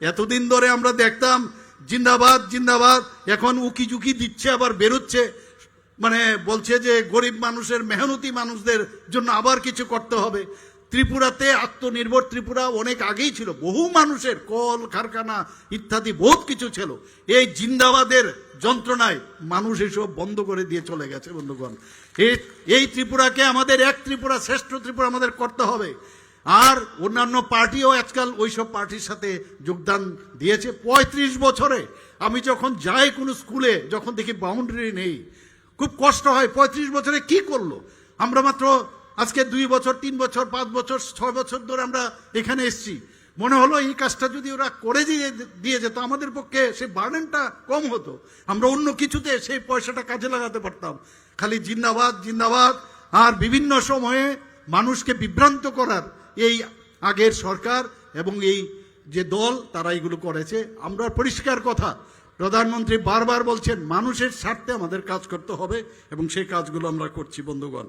এতদিন ধরে আমরা দেখতাম, জিন্দাবাদ জিন্দাবাদ, এখন উকি ঝুঁকি দিচ্ছে, আবার বেরোচ্ছে। মানে বলছে যে গরিব মানুষের মেহনতি মানুষদের জন্য আবার কিছু করতে হবে। ত্রিপুরাতে আত্মনির্ভর ত্রিপুরা অনেক আগেই ছিল। বহু মানুষের কল, কারখানা ইত্যাদি বহুত কিছু ছিল। এই জিন্দাবাদের যন্ত্রণায় মানুষ এসব বন্ধ করে দিয়ে চলে গেছে, বন্ধুগণ। এই- এই ত্রিপুরাকে আমাদের এক ত্রিপুরা, শ্রেষ্ঠ ত্রিপুরা আমাদের করতে হবে। আর অন্যান্য পার্টিও আজকাল ওইসব পার্টির সাথে যোগদান দিয়েছে। পঁয়ত্রিশ বছরে আমি যখন যাই কোনো স্কুলে, যখন দেখি বাউন্ডারি নেই, খুব কষ্ট হয়। পঁয়ত্রিশ বছরে কি করল? আমরা মাত্র আজকে দুই বছর, তিন বছর, পাঁচ বছর, ছয় বছর ধরে আমরা এখানে এসেছি। মনে হলো এই কাজটা যদি ওরা করে দিয়ে দিয়ে যেত, আমাদের পক্ষে সেই বার্ডেনটা কম হতো। আমরা অন্য কিছুতে সেই পয়সাটা কাজে লাগাতে পারতাম। খালি জিন্দাবাদ জিন্দাবাদ, আর বিভিন্ন সময়ে মানুষকে বিভ্রান্ত করার এই আগের সরকার এবং এই যে দল, তারা এগুলো করেছে। আমরা পরিষ্কার কথা, প্রধানমন্ত্রী বারবার বলছেন, মানুষের স্বার্থে আমাদের কাজ করতে হবে এবং সেই কাজগুলো আমরা করছি, বন্ধুগণ।